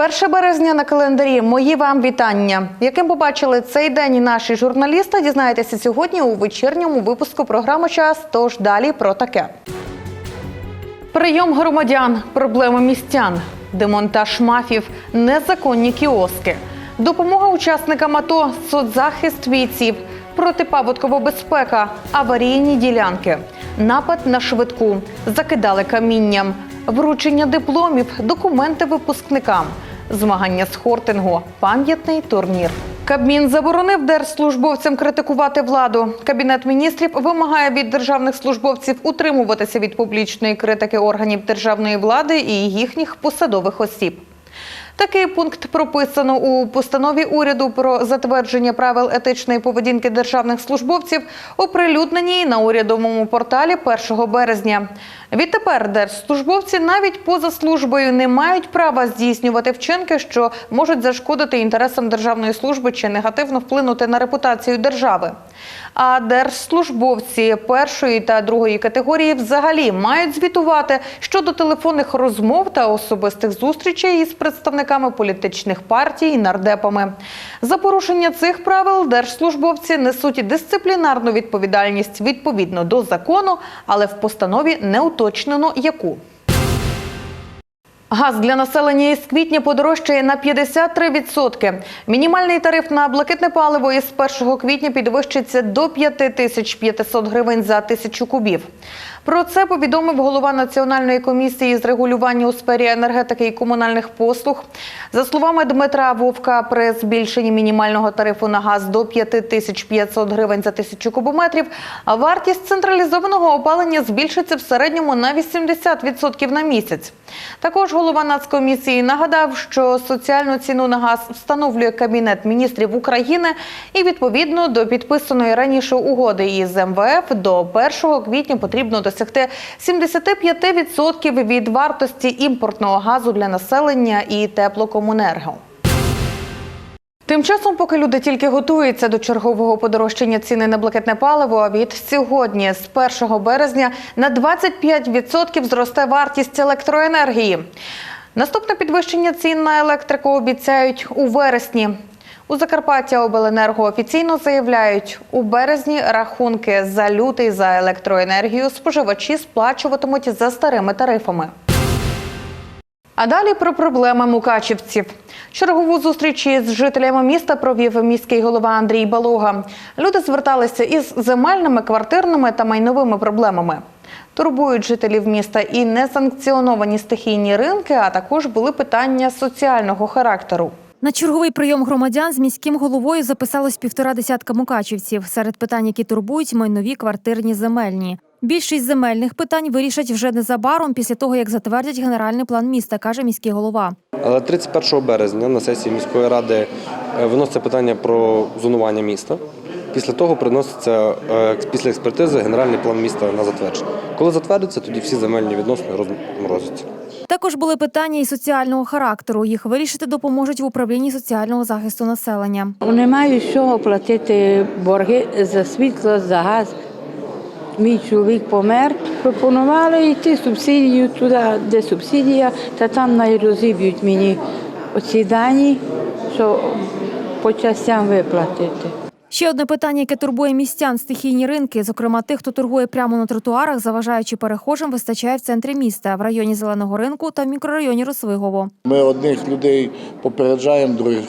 1 березня на календарі. Мої вам вітання. Яким побачили цей день наші журналісти, дізнаєтеся сьогодні у вечірньому випуску програми Час. Тож далі про таке. Прийом громадян, проблеми містян, демонтаж мафів, незаконні кіоски, допомога учасникам АТО, соцзахист бійців, протипаводкова безпека, аварійні ділянки, напад на швидку, закидали камінням, вручення дипломів, документи випускникам, змагання з хортингу, пам'ятний турнір. Кабмін заборонив держслужбовцям критикувати владу. Кабінет міністрів вимагає від державних службовців утримуватися від публічної критики органів державної влади і їхніх посадових осіб. Такий пункт прописано у постанові уряду про затвердження правил етичної поведінки державних службовців, оприлюдненій на урядовому порталі 1 березня. Відтепер держслужбовці навіть поза службою не мають права здійснювати вчинки, що можуть зашкодити інтересам державної служби чи негативно вплинути на репутацію держави. А держслужбовці першої та другої категорії взагалі мають звітувати щодо телефонних розмов та особистих зустрічей із представниками політичних партій і нардепами. За порушення цих правил держслужбовці несуть дисциплінарну відповідальність відповідно до закону, але в постанові не уточнено яку. Газ для населення із квітня подорожчає на 53%. Мінімальний тариф на блакитне паливо із 1 квітня підвищиться до 5500 гривень за тисячу кубів. Про це повідомив голова Національної комісії з регулювання у сфері енергетики і комунальних послуг. За словами Дмитра Вовка, при збільшенні мінімального тарифу на газ до 5500 гривень за тисячу кубометрів, вартість централізованого опалення збільшиться в середньому на 80% на місяць. Також голова Нацкомісії нагадав, що соціальну ціну на газ встановлює Кабінет міністрів України і відповідно до підписаної раніше угоди із МВФ до 1 квітня потрібно досягти 75% від вартості імпортного газу для населення і теплокомунерго. Тим часом, поки люди тільки готуються до чергового подорожчання ціни на блакитне паливо, від сьогодні, з 1 березня, на 25% зросте вартість електроенергії. Наступне підвищення цін на електрику обіцяють у вересні. У Закарпаття Обленерго офіційно заявляють, у березні рахунки за лютий за електроенергію споживачі сплачуватимуть за старими тарифами. А далі про проблеми мукачівців. Чергову зустріч із жителями міста провів міський голова Андрій Балога. Люди зверталися із земельними, квартирними та майновими проблемами. Турбують жителів міста і несанкціоновані стихійні ринки, а також були питання соціального характеру. На черговий прийом громадян з міським головою записалось півтора десятка мукачівців. Серед питань, які турбують майнові квартирні земельні. Більшість земельних питань вирішать вже незабаром після того, як затвердять генеральний план міста, каже міський голова. Але 31 березня на сесії міської ради е, виноситься питання про зонування міста. Після того приноситься е, після експертизи генеральний план міста на затвердження. Коли затвердиться, тоді всі земельні відносини розморозяться. Також були питання і соціального характеру. Їх вирішити допоможуть в управлінні соціального захисту населення. Не маю з чого платити борги за світло, за газ. Мій чоловік помер. Пропонували йти субсидію туди, де субсидія, та там найрозіб'ють мені оці дані, що по частям виплатити. Ще одне питання, яке турбує містян стихійні ринки, зокрема тих, хто торгує прямо на тротуарах, заважаючи перехожим, вистачає в центрі міста, в районі зеленого ринку та в мікрорайоні Росвигово. Ми одних людей попереджаємо, других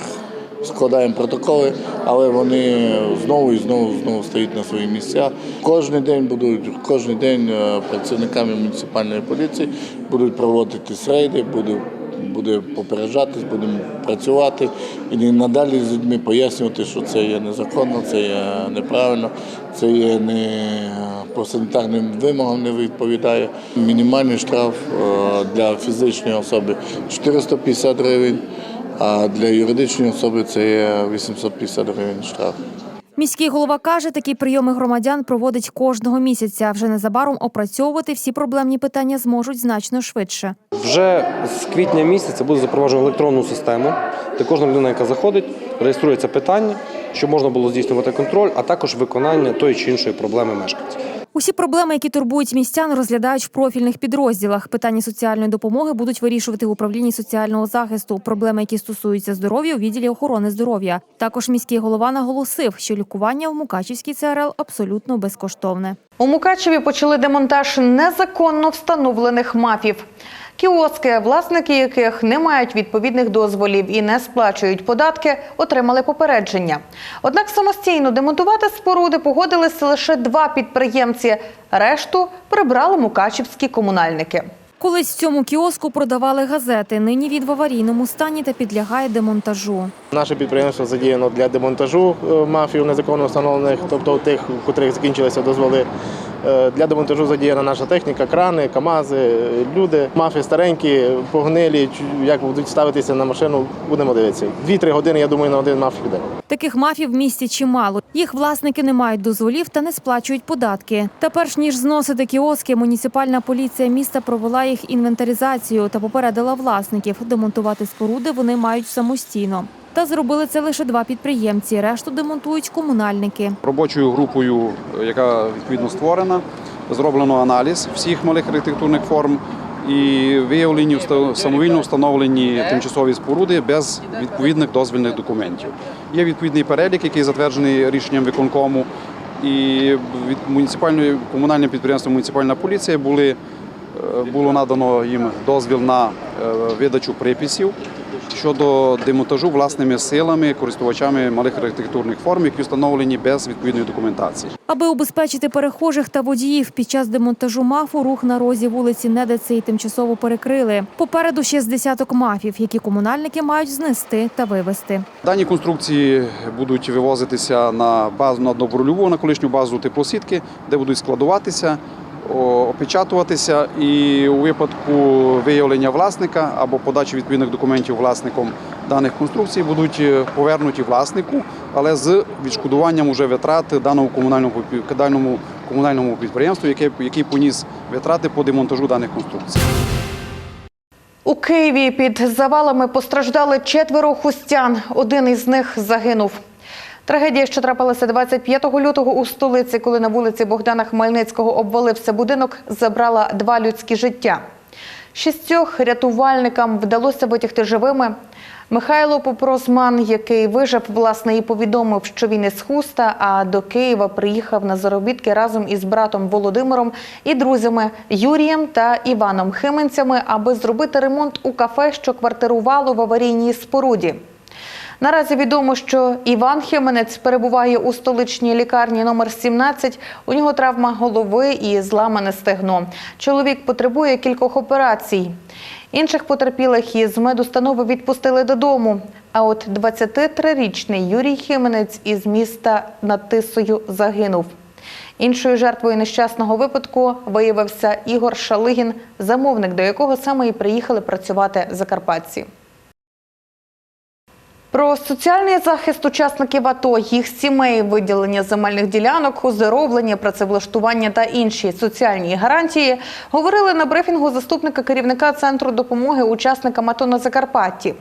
складаємо протоколи, але вони знову і знову знову стають на свої місця. Кожен день будуть кожен день е, працівниками муніципальної поліції будуть проводитись рейди, буде, попереджатись, будемо працювати і надалі з людьми пояснювати, що це є незаконно, це є неправильно, це є не по санітарним вимогам не відповідає. Мінімальний штраф е, для фізичної особи 450 гривень. А для юридичної особи це є 850 гривень штраф. Міський голова каже, такі прийоми громадян проводить кожного місяця. Вже незабаром опрацьовувати всі проблемні питання зможуть значно швидше. Вже з квітня місяця буде запроваджено електронну систему, де кожна людина, яка заходить, реєструється питання, щоб можна було здійснювати контроль, а також виконання тої чи іншої проблеми мешканців. Усі проблеми, які турбують містян, розглядають в профільних підрозділах. Питання соціальної допомоги будуть вирішувати в управлінні соціального захисту. Проблеми, які стосуються здоров'я, у відділі охорони здоров'я. Також міський голова наголосив, що лікування в Мукачівській ЦРЛ абсолютно безкоштовне. У Мукачеві почали демонтаж незаконно встановлених мафів. Кіоски, власники яких не мають відповідних дозволів і не сплачують податки, отримали попередження. Однак самостійно демонтувати споруди погодилися лише два підприємці. Решту прибрали мукачівські комунальники. Колись в цьому кіоску продавали газети. Нині він в аварійному стані та підлягає демонтажу. Наше підприємство задіяно для демонтажу е, мафів незаконно встановлених, тобто тих, у котрих закінчилися дозволи. Е, Для демонтажу задіяна наша техніка, крани, камази, люди. Мафи старенькі, погнилі. Як будуть ставитися на машину, будемо дивитися. Дві-три години, я думаю, на один маф піде. Таких мафів в місті чимало. Їх власники не мають дозволів та не сплачують податки. Та перш ніж зносити кіоски, муніципальна поліція міста провела їх інвентаризацію та попередила власників. Демонтувати споруди вони мають самостійно. Та зробили це лише два підприємці. Решту демонтують комунальники. робочою групою, е, яка відповідно створена, зроблено аналіз всіх малих архітектурних форм і виявлені самовільно встановлені тимчасові споруди без відповідних дозвільних документів. Є відповідний перелік, який затверджений рішенням виконкому. І від муніципальної комунальне підприємство Муніципальна поліція були, е, було надано їм дозвіл на е, видачу приписів щодо демонтажу власними силами користувачами малих архітектурних форм, які встановлені без відповідної документації. Аби убезпечити перехожих та водіїв під час демонтажу мафу, рух на розі вулиці Недиці і тимчасово перекрили. Попереду ще з десяток мафів, які комунальники мають знести та вивезти. Дані конструкції будуть вивозитися на базу на доброльову, на колишню базу теплосітки, де будуть складуватися, опечатуватися. І у випадку виявлення власника або подачі відповідних документів власником даних конструкцій будуть е, повернуті власнику, але з відшкодуванням уже витрат даному комунальному даному комунальному підприємству, яке який поніс витрати по демонтажу даних конструкцій. У Києві під завалами постраждали четверо хустян. Один із них загинув. Трагедія, що трапилася 25 лютого у столиці, коли на вулиці Богдана Хмельницького обвалився будинок, забрала два людські життя. Шістьох рятувальникам вдалося витягти живими. Михайло Попрозман, який вижив, власне, і повідомив, що він із Хуста, а до Києва приїхав на заробітки разом із братом Володимиром і друзями Юрієм та Іваном Хименцями, аби зробити ремонт у кафе, що квартирувало в аварійній споруді. Наразі відомо, що Іван Хименець перебуває у столичній лікарні номер 17. У нього травма голови і зламане стегно. Чоловік потребує кількох операцій. Інших потерпілих із медустанови відпустили додому. А от 23-річний Юрій Хименець із міста над Тисою загинув. Іншою жертвою нещасного випадку виявився Ігор Шалигін, замовник, до якого саме і приїхали працювати закарпатці. Про соціальний захист учасників АТО, їх сімей, виділення земельних ділянок, оздоровлення, працевлаштування та інші соціальні гарантії говорили на брифінгу заступника керівника центру допомоги учасникам АТО на Закарпатті.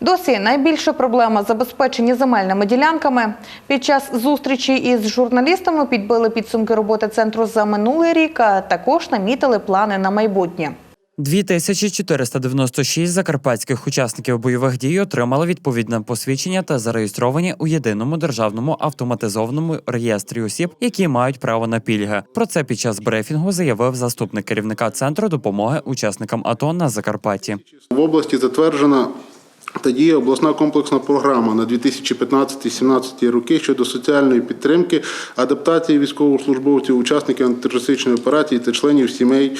Досі найбільша проблема забезпечені земельними ділянками. Під час зустрічі із журналістами підбили підсумки роботи центру за минулий рік, а також намітили плани на майбутнє. 2496 закарпатських учасників бойових дій отримали відповідне посвідчення та зареєстровані у єдиному державному автоматизованому реєстрі осіб, які мають право на пільги. Про це під час брифінгу заявив заступник керівника центру допомоги учасникам АТО на Закарпатті. В області затверджена та діє обласна комплексна програма на 2015-2017 роки щодо соціальної підтримки, адаптації військовослужбовців, учасників антитерористичної операції та членів сімей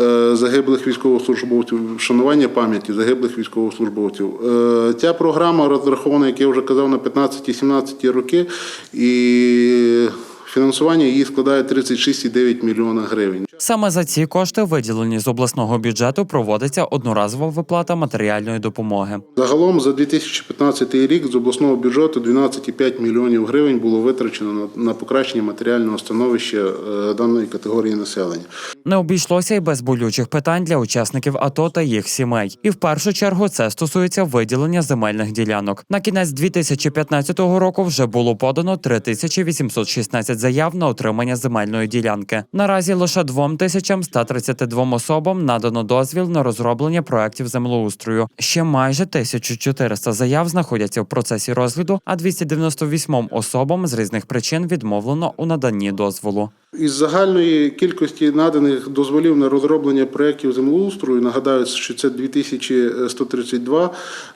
е, загиблих військовослужбовців, вшанування пам'яті загиблих військовослужбовців. Е, Ця програма розрахована, як я вже казав, на 15-17 роки, і фінансування її складає 36,9 мільйона гривень. Саме за ці кошти, виділені з обласного бюджету, проводиться одноразова виплата матеріальної допомоги. Загалом за 2015 рік з обласного бюджету 12,5 мільйонів гривень було витрачено на, покращення матеріального становища е, даної категорії населення. Не обійшлося й без болючих питань для учасників АТО та їх сімей. І в першу чергу це стосується виділення земельних ділянок. На кінець 2015 року вже було подано 3816 заяв на отримання земельної ділянки. Наразі лише 2132 особам надано дозвіл на розроблення проектів землеустрою. Ще майже 1400 заяв знаходяться в процесі розгляду, а 298 особам з різних причин відмовлено у наданні дозволу. Із загальної кількості наданих дозволів на розроблення проєктів землеустрою, нагадаю, що це 2132,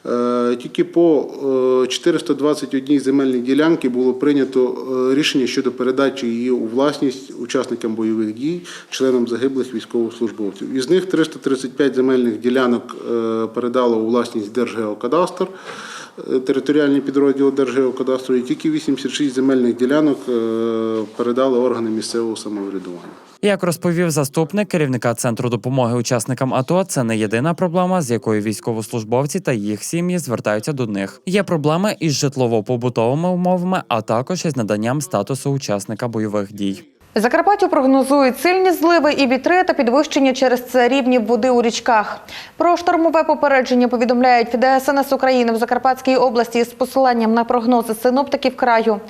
е, тільки по е, 421 земельній ділянки було прийнято е, рішення щодо передачі її у власність учасникам бойових дій, членам загиблих військовослужбовців. Із них 335 земельних ділянок е, передало у власність Держгеокадастр, територіальні підрозділи Держгеокадастру, і тільки 86 земельних ділянок е, передали органи місцевого самоврядування. Як розповів заступник керівника центру допомоги учасникам АТО, це не єдина проблема, з якою військовослужбовці та їх сім'ї звертаються до них. Є проблеми із житлово-побутовими умовами, а також із наданням статусу учасника бойових дій. Закарпаттю прогнозують сильні зливи і вітри та підвищення через це рівнів води у річках. Про штормове попередження повідомляють ФДСНС України в Закарпатській області з посиланням на прогнози синоптиків краю.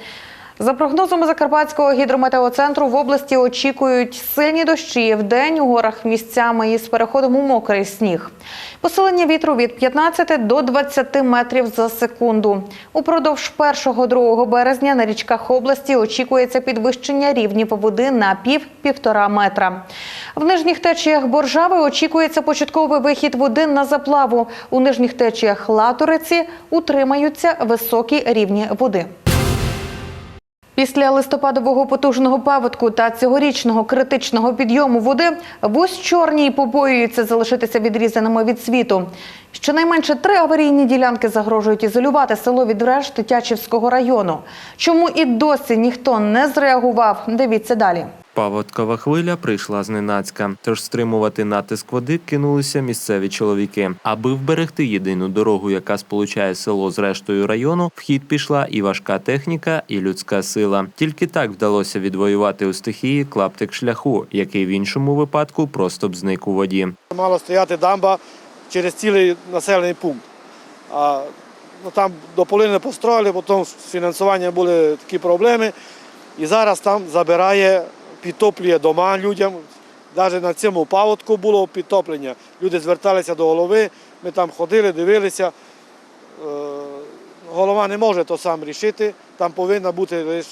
За прогнозами Закарпатського гідрометеоцентру в області очікують сильні дощі в день у горах місцями із переходом у мокрий сніг. Посилення вітру від 15 до 20 метрів за секунду. Упродовж 1-2 березня на річках області очікується підвищення рівнів води на пів-півтора метра. В нижніх течіях Боржави очікується початковий вихід води на заплаву. У нижніх течіях Латориці утримаються високі рівні води. Після листопадового потужного паводку та цьогорічного критичного підйому води вусь чорній побоюються залишитися відрізаними від світу. Щонайменше три аварійні ділянки загрожують ізолювати село від решти Тячівського району. Чому і досі ніхто не зреагував? Дивіться далі. Паводкова хвиля прийшла зненацька, тож стримувати натиск води кинулися місцеві чоловіки. Аби вберегти єдину дорогу, яка сполучає село з рештою району, в хід пішла і важка техніка, і людська сила. Тільки так вдалося відвоювати у стихії клаптик шляху, який в іншому випадку просто б зник у воді. Мала стояти дамба через цілий населений пункт. А ну, там до половини построїли, потім з фінансуванням були такі проблеми. І зараз там забирає, підтоплює дома людям. Навіть на цьому паводку було підтоплення. Люди зверталися до голови, ми там ходили, дивилися. Е, Голова не може то сам рішити. Там повинно бути лише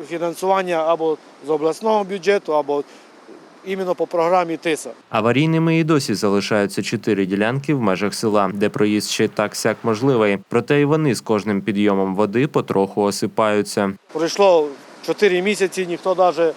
е, фінансування або з обласного бюджету, або іменно по програмі ТИСА. Аварійними і досі залишаються чотири ділянки в межах села, де проїзд ще так сяк можливий. Проте і вони з кожним підйомом води потроху осипаються. Пройшло 4 місяці, ніхто навіть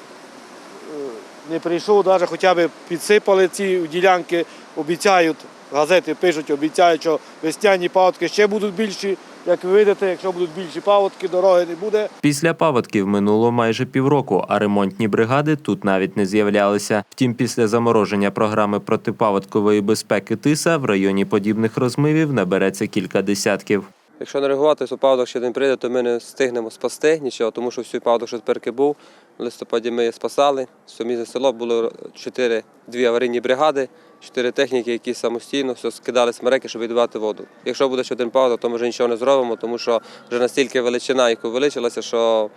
не прийшов, навіть хоча б підсипали ці ділянки, обіцяють, газети пишуть, обіцяють, що весняні паводки ще будуть більші. Як ви видите, якщо будуть більші паводки, дороги не буде. Після паводків минуло майже півроку, а ремонтні бригади тут навіть не з'являлися. Втім, після замороження програми протипаводкової безпеки ТИСА в районі подібних розмивів набереться кілька десятків. Якщо не реагувати, то паводок ще не прийде, то ми не встигнемо спасти нічого, тому що всю паводок, що тепер був, в листопаді ми спасали. Сумізне село було чотири, дві аварійні бригади, чотири техніки, які самостійно все скидали смереки, щоб відбивати воду. Якщо буде ще один паводок, то ми вже нічого не зробимо, тому що вже настільки величина їх увеличилася, що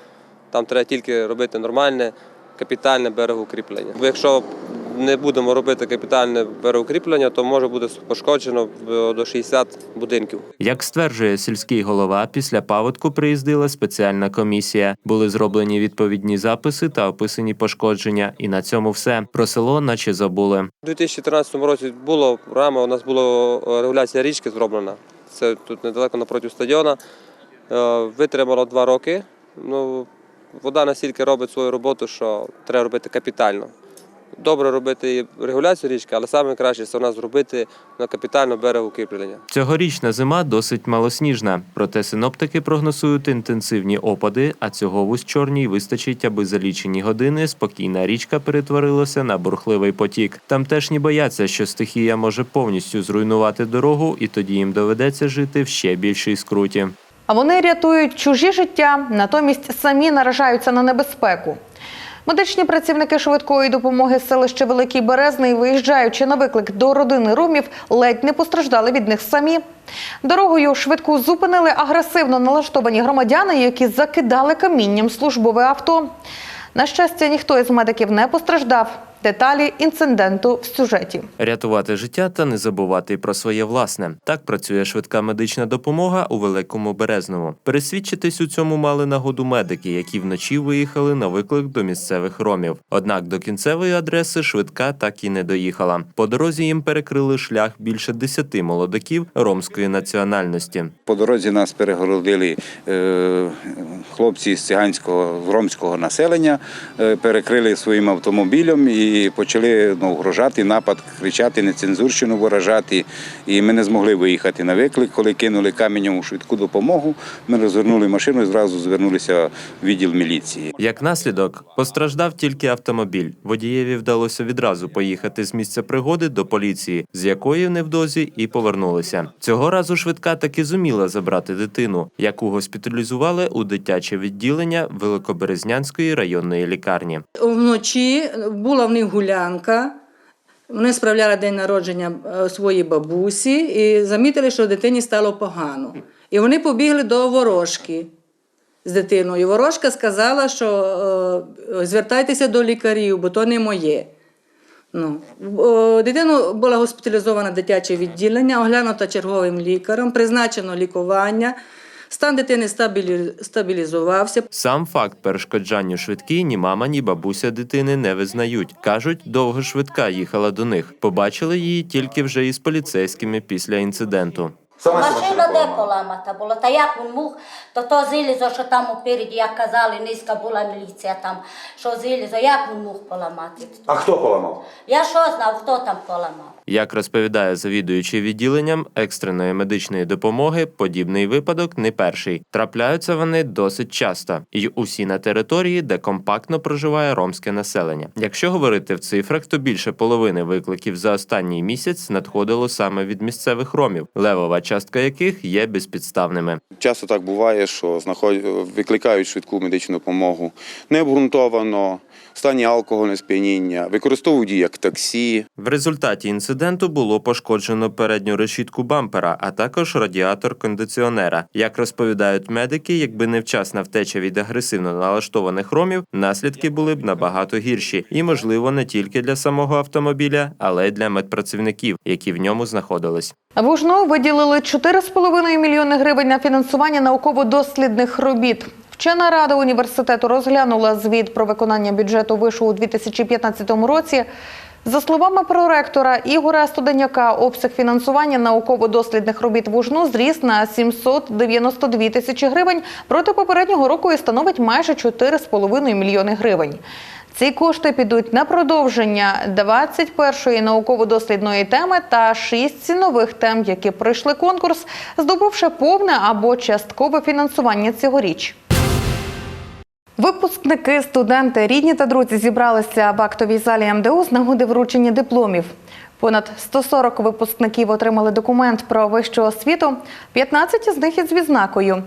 там треба тільки робити нормальне, капітальне берегоукріплення. Бо якщо не будемо робити капітальне берегоукріплення, то може бути пошкоджено до 60 будинків. Як стверджує сільський голова, після паводку приїздила спеціальна комісія. Були зроблені відповідні записи та описані пошкодження. І на цьому все про село, наче забули. У 2013 році було програма, у нас була е, регуляція річки зроблена. Це тут недалеко напроти стадіона. Е, Витримало два роки. Ну, вода настільки робить свою роботу, що треба робити капітально. Добре робити регуляцію річки, але саме краще це у нас зробити на капітально берегоукріплення. Цьогорічна зима досить малосніжна, проте синоптики прогнозують інтенсивні опади, а цього в Ущорній вистачить, аби за лічені години спокійна річка перетворилася на бурхливий потік. Тамтешні бояться, що стихія може повністю зруйнувати дорогу, і тоді їм доведеться жити в ще більшій скруті. А вони рятують чужі життя, натомість самі наражаються на небезпеку. Медичні працівники швидкої допомоги з селища Великий Березний, виїжджаючи на виклик до родини румів, ледь не постраждали від них самі. Дорогою швидку зупинили агресивно налаштовані громадяни, які закидали камінням службове авто. На щастя, ніхто із медиків не постраждав. Деталі інциденту в сюжеті. Рятувати життя та не забувати про своє власне. Так працює швидка медична допомога у Великому Березному. Пересвідчитись у цьому мали нагоду медики, які вночі виїхали на виклик до місцевих ромів. Однак до кінцевої адреси швидка так і не доїхала. По дорозі їм перекрили шлях більше десяти молодиків ромської національності. По дорозі нас перегородили е, хлопці з циганського ромського населення, е, перекрили своїм автомобілем і почали ну, грожати, напад, кричати, нецензурщину виражати. І ми не змогли виїхати на виклик. Коли кинули каменем у швидку допомогу, ми розвернули машину і зразу звернулися в відділ міліції. Як наслідок, постраждав тільки автомобіль. Водієві вдалося відразу поїхати з місця пригоди до поліції, з якої невдовзі і повернулися. Цього разу швидка таки зуміла забрати дитину, яку госпіталізували у дитяче відділення Великоберезнянської районної лікарні. Вночі була в них гулянка. Вони справляли день народження е, своїй бабусі і замітили, що дитині стало погано. І вони побігли до ворожки з дитиною. Ворожка сказала, що е, звертайтеся до лікарів, бо то не моє. Ну, о, дитину була госпіталізована в дитяче відділення, оглянута черговим лікарем, призначено лікування. Стан дитини стабілі- стабілізувався. Сам факт перешкоджанню швидкій ні мама, ні бабуся дитини не визнають. кажуть, довго швидка їхала до них. Побачили її тільки вже із поліцейськими після інциденту. Машина де поламата була, та як він муг, то то зилізо, що там упереді, як казали, низька була міліція там, що зилізо, як він муг поламати? А хто поламав? Я що знав, хто там поламав? Як розповідає завідуючий відділенням екстреної медичної допомоги, подібний випадок не перший. Трапляються вони досить часто, і усі на території, де компактно проживає ромське населення. Якщо говорити в цифрах, то більше половини викликів за останній місяць надходило саме від місцевих ромів, левова частка яких є безпідставними. Часто так буває, що знаходять, викликають швидку медичну допомогу необґрунтовано, стані алкогольне сп'яніння, використовують її як таксі. В результаті інциденту було пошкоджено передню решітку бампера, а також радіатор кондиціонера. Як розповідають медики, якби не вчасна втеча від агресивно налаштованих ромів, наслідки були б набагато гірші, і можливо не тільки для самого автомобіля, але й для медпрацівників, які в ньому знаходились. В Ужно виділили 4,5 мільйони гривень на фінансування науково-дослідних робіт. Вчена рада університету розглянула звіт про виконання бюджету вишу у 2015 році. За словами проректора Ігоря Студеняка, обсяг фінансування науково-дослідних робіт в УЖНУ зріс на 792 тисячі гривень проти попереднього року і становить майже 4,5 мільйони гривень. Ці кошти підуть на продовження 21-ї науково-дослідної теми та 6 нових тем, які пройшли конкурс, здобувши повне або часткове фінансування цьогоріч. Випускники, студенти, рідні та друзі зібралися в актовій залі МДУ з нагоди вручення дипломів. Понад 140 випускників отримали документ про вищу освіту, 15 з них із відзнакою.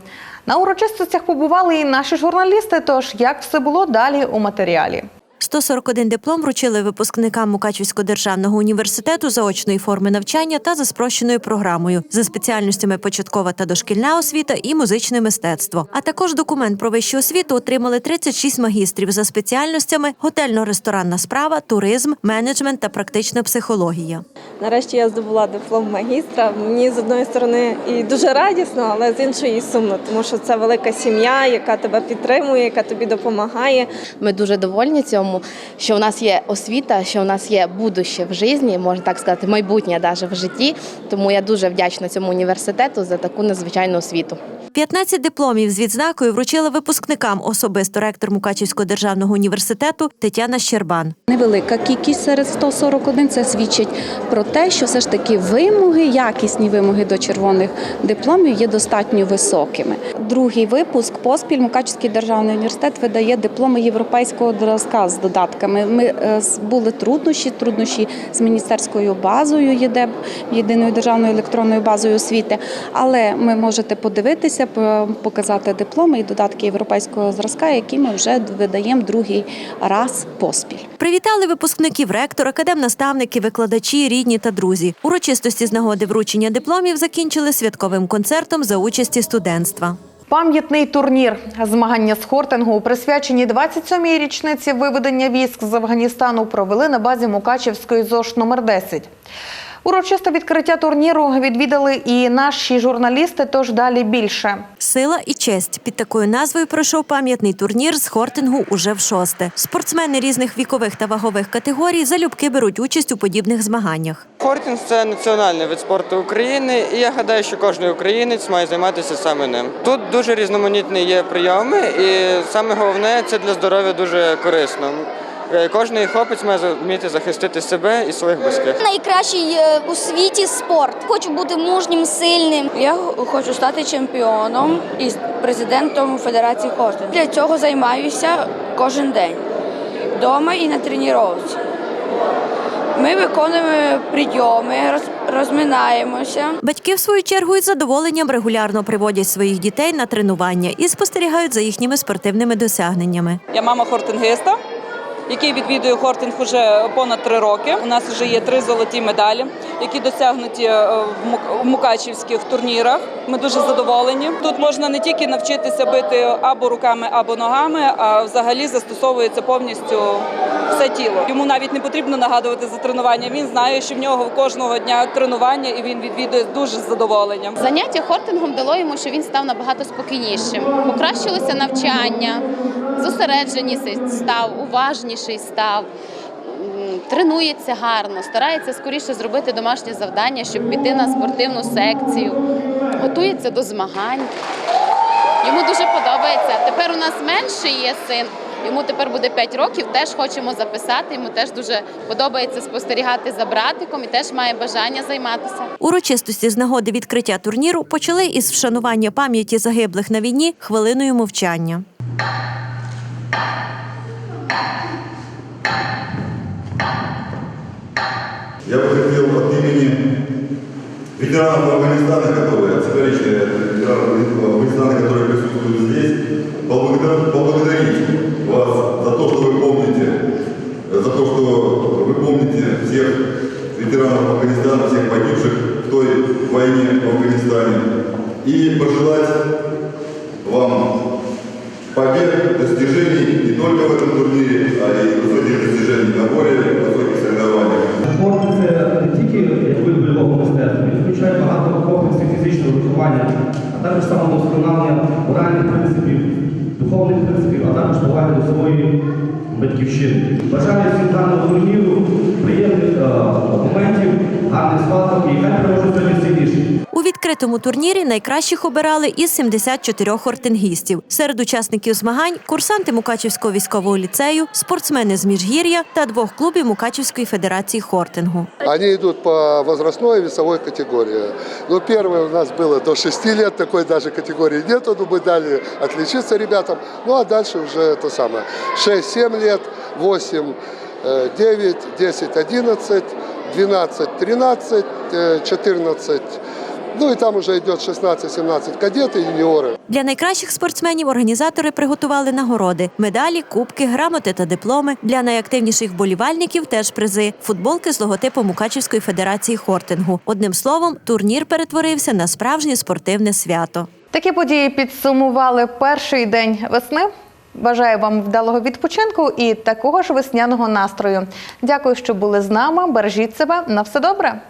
На урочистостях побували і наші журналісти. Тож як все було далі у матеріалі. 141 диплом вручили випускникам Мукачівського державного університету заочної форми навчання та за спрощеною програмою за спеціальностями початкова та дошкільна освіта і музичне мистецтво. А також документ про вищу освіту отримали 36 магістрів за спеціальностями готельно-ресторанна справа, туризм, менеджмент та практична психологія. Нарешті я здобула диплом магістра. Мені з одної сторони і дуже радісно, але з іншої і сумно, тому що це велика сім'я, яка тебе підтримує, яка тобі допомагає. Ми дуже довольні цьому, що у нас є освіта, що у нас є будуще в житті, можна так сказати, майбутнє навіть в житті. Тому я дуже вдячна цьому університету за таку надзвичайну освіту. 15 дипломів з відзнакою вручили випускникам особисто ректор Мукачівського державного університету Тетяна Щербан. Невелика кількість серед 141 це свідчить про те, що все ж таки вимоги, якісні вимоги до червоних дипломів є достатньо високими. Другий випуск поспіль Мукачівський державний університет видає дипломи європейського зразка з додатками. Ми е, були труднощі, труднощі з міністерською базою ЄДЕБ, єдиною державною електронною базою освіти. Але ми можете подивитися, показати дипломи і додатки європейського зразка, які ми вже видаємо другий раз поспіль. Привітали випускників ректор, академнаставники, викладачі, рідні та друзі. Урочистості з нагоди вручення дипломів закінчили святковим концертом за участі студентства. Пам'ятний турнір змагання з хортингу, присвячені 27-й річниці виведення військ з Афганістану, провели на базі Мукачівської ЗОШ номер 10. Урочисте відкриття турніру відвідали і наші журналісти, тож далі більше. Сила і честь під такою назвою пройшов пам'ятний турнір з хортингу уже в шосте. Спортсмени різних вікових та вагових категорій залюбки беруть участь у подібних змаганнях. Хортинг – це національний вид спорту України, і я гадаю, що кожен українець має займатися саме ним. Тут дуже різноманітні є прийоми, і саме головне це для здоров'я дуже корисно. Е, Кожний хлопець має вміти захистити себе і своїх близьких. Найкращий е, у світі спорт. Хочу бути мужнім, сильним. Я хочу стати чемпіоном і президентом Федерації хортингу. Для цього займаюся кожен день вдома і на тренуванні. Ми виконуємо прийоми, розминаємося. Батьки, в свою чергу, із задоволенням регулярно приводять своїх дітей на тренування і спостерігають за їхніми спортивними досягненнями. Я мама хортингиста, який відвідує хортинг уже понад три роки. У нас вже є три золоті медалі, які досягнуті е, в Мук- в мукачівських турнірах. Ми дуже задоволені. Тут можна не тільки навчитися бити або руками, або ногами, а взагалі застосовується повністю все тіло. Йому навіть не потрібно нагадувати за тренування. Він знає, що в нього кожного дня тренування, і він відвідує дуже з задоволенням. Заняття хортингом дало йому, що він став набагато спокійнішим. Покращилося навчання, зосередженіший став, уважніший став. Тренується гарно, старається скоріше зробити домашнє завдання, щоб піти на спортивну секцію, готується до змагань. Йому дуже подобається. Тепер у нас менший є син. Йому тепер буде 5 років. Теж хочемо записати. Йому теж дуже подобається спостерігати за братиком і теж має бажання займатися. Урочистості з нагоди відкриття турніру почали із вшанування пам'яті загиблих на війні хвилиною мовчання. Я бы хотел от имени ветеранов Афганистана, которые, цифричные ветераны Афганистана, которые присутствуют здесь, поблагодарить вас за то, что вы помните, за то, что вы помните всех ветеранов Афганистана, всех погибших в той войне в Афганистане, и пожелать вам побед, достижений не только в этом турнире, а також самовдосконалення моральних принципів, духовних принципів, а також поваги до своєї батьківщини. Бажаю відкритому турнірі найкращих обирали із 74 хортингістів. Серед учасників змагань курсанти Мукачівського військового ліцею, спортсмени з Міжгір'я та двох клубів Мукачівської федерації хортингу. Они идут по возрастной и весовой категории. Ну, первое у нас было до 6 лет, такой даже категории нету, но мы дали отличиться ребятам. Ну, а дальше уже то самое. 6-7 лет, 8, э, 9, 10, 11, 12, 13, э, 14. Ну, и там уже идет 16-17 кадеты, юниоры. Для найкращих спортсменів організатори приготували нагороди: медалі, кубки, грамоти та дипломи. Для найактивніших вболівальників теж призи футболки з логотипом Мукачівської федерації хортингу. Одним словом, турнір перетворився на справжнє спортивне свято. Такі події підсумували перший день весни. Бажаю вам вдалого відпочинку і такого ж весняного настрою. Дякую, що були з нами. Бережіть себе на все добре.